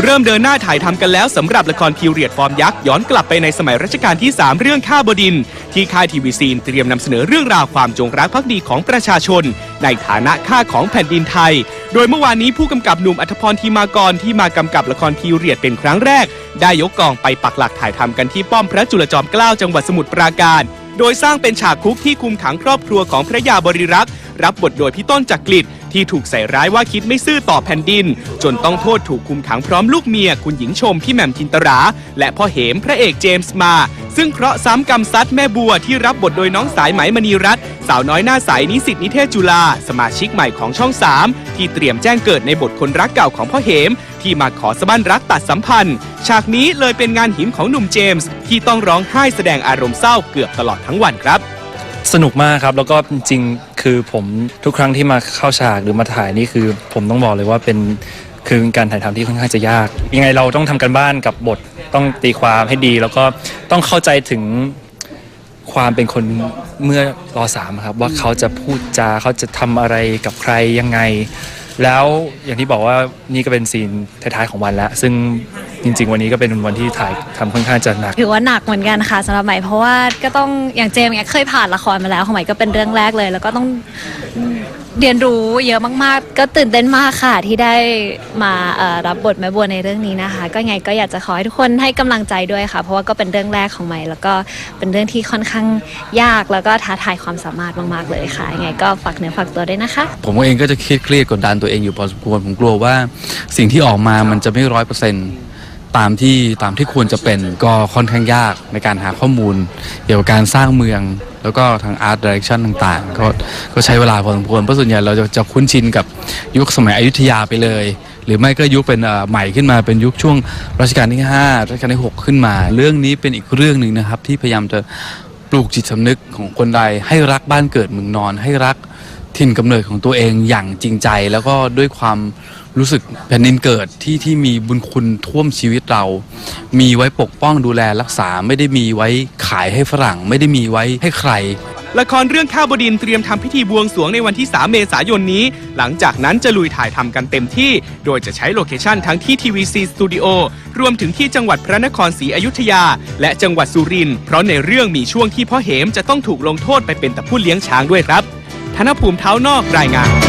เริ่มเดินหน้าถ่ายทำกันแล้วสำหรับละครพีเรียดฟอร์มยักษ์ ย้อนกลับไปในสมัยรัชกาลที่ 3 เรื่องข้าบดิน ที่ค่ายทีวีซีนเตรียมนำเสนอเรื่องราวความจงรักภักดีของประชาชน ในฐานะข้าของแผ่นดินไทย โดยเมื่อวานนี้ผู้กำกับหนุ่มอัธพรทีมากรที่มากำกับละครพีเรียดเป็นครั้งแรก ได้ยกกองไปปักหลักถ่ายทำกันที่ป้อมพระจุลจอมเกล้าจังหวัดสมุทรปราการ โดยสร้างเป็นฉากคุกที่คุมขังครอบครัวของพระยาบริรักษ์รับบทโดยพี่ต้นจักริด ที่ถูกใส่ร้ายว่าคิดไม่ซื่อต่อแผ่นดิน จนต้องโทษถูกคุมขังพร้อมลูกเมีย คุณหญิงชมพี่แหม่มจินตรา และพ่อเหมพระเอกเจมส์มา ซึ่งเคราะห์ซ้ำกรรมซัดแม่บัวที่รับบทโดยน้องสายไหมมณีรัตน์สาวน้อยหน้าใสนิสิตนิเทศจุฬาสมาชิกใหม่ของช่อง 3 ที่เตรียมแจ้งเกิดในบทคนรักเก่าของพ่อเหม ที่มาขอสะบั้นรักตัดสัมพันธ์ ฉากนี้เลยเป็นงานหินของหนุ่มเจมส์ที่ต้องร้องไห้แสดงอารมณ์เศร้าเกือบตลอดทั้งวันครับ สนุกมากครับ แล้วก็จริงๆ คือผมทุกครั้งที่มาเข้าฉากหรือมาถ่ายนี่คือ ผมต้องบอกเลยว่าเป็นคือการถ่ายทำที่ค่อนข้างจะยาก ยังไงเราต้องทำกันบ้านกับบทต้องตีความให้ดี แล้วก็ต้องเข้าใจถึงความเป็นคนเมื่อรอสามครับ ว่าเขาจะพูดจาเขาจะทำอะไรกับใครยังไง แล้วอย่างที่บอกว่านี่ก็เป็นซีนท้ายๆของวันแล้วซึ่ง จริง ๆ วันนี้ก็เป็นวันที่ถ่ายทำค่อนข้างจะหนัก ถือว่าหนักเหมือนกันค่ะสำหรับใหม่เพราะว่าก็ต้องอย่างเจมส์เนี่ยเคยผ่านละครมาแล้วของใหม่ก็เป็นเรื่องแรกเลย แล้วก็ต้องเรียนรู้เยอะมากๆ ก็ตื่นเต้นมากค่ะที่ได้มาเอ่อรับบทแม่บัวในเรื่องนี้นะคะ ก็ไงก็อยากจะขอให้ทุกคนให้กำลังใจด้วยค่ะ เพราะว่าก็เป็นเรื่องแรกของใหม่แล้วก็เป็นเรื่องที่ค่อนข้างยากแล้วก็ท้าทายความสามารถมากๆเลยค่ะยังไงก็ฝากเนื้อฝากตัวด้วยนะคะ ผมเองก็จะเครียดเครียดกดดันตัวเองอยู่พอสมควรผมกลัวว่าสิ่งที่ออกมามันจะไม่ร้อยเปอร์เซ็นต์ ตามที่ตามที่ควรจะเป็นก็ค่อนข้างยากในการหาข้อมูล เกี่ยวกับการสร้างเมือง แล้วก็ทางอาร์ตดิเรกชันต่างๆ ก็ก็ใช้เวลาพอสมควรเพราะส่วนใหญ่เราจะจะคุ้นชินกับยุคสมัยอยุธยาไปเลย หรือไม่ก็ยุคเป็นอ่อใหม่ขึ้นมาเป็นยุคช่วงรัชกาลที่ 5 รัชกาลที่ 6 ขึ้นมา เรื่องนี้เป็นอีกเรื่องหนึ่งนะครับ ที่พยายามจะปลูกจิตสำนึกของคนใดให้รักบ้านเกิดเมืองนอนให้รัก ถิ่นกำเนิดของตัวเองอย่างจริงใจ แล้วก็ด้วยความรู้สึกแผ่นดินเกิดที่ที่มีบุญคุณท่วมชีวิตเรา มีไว้ปกป้องดูแลรักษาไม่ได้มีไว้ขายให้ฝรั่ง ไม่ได้มีไว้ให้ใคร ละครเรื่องข้าวบดินเตรียมทำพิธีบวงสรวงในวันที่ 3 เมษายนนี้ หลังจากนั้นจะลุยถ่ายทำกันเต็มที่ โดยจะใช้โลเคชั่นทั้งที่ทีวีซีสตูดิโอรวมถึงที่จังหวัดพระนครศรีอยุธยา และจังหวัดสุรินทร์เพราะในเรื่องมีช่วงที่พ่อเหมจะต้องถูกลงโทษไปเป็นต่ผู้เลี้ยงช้างด้วยครับ ธนภูมิเท้านอกรายงาน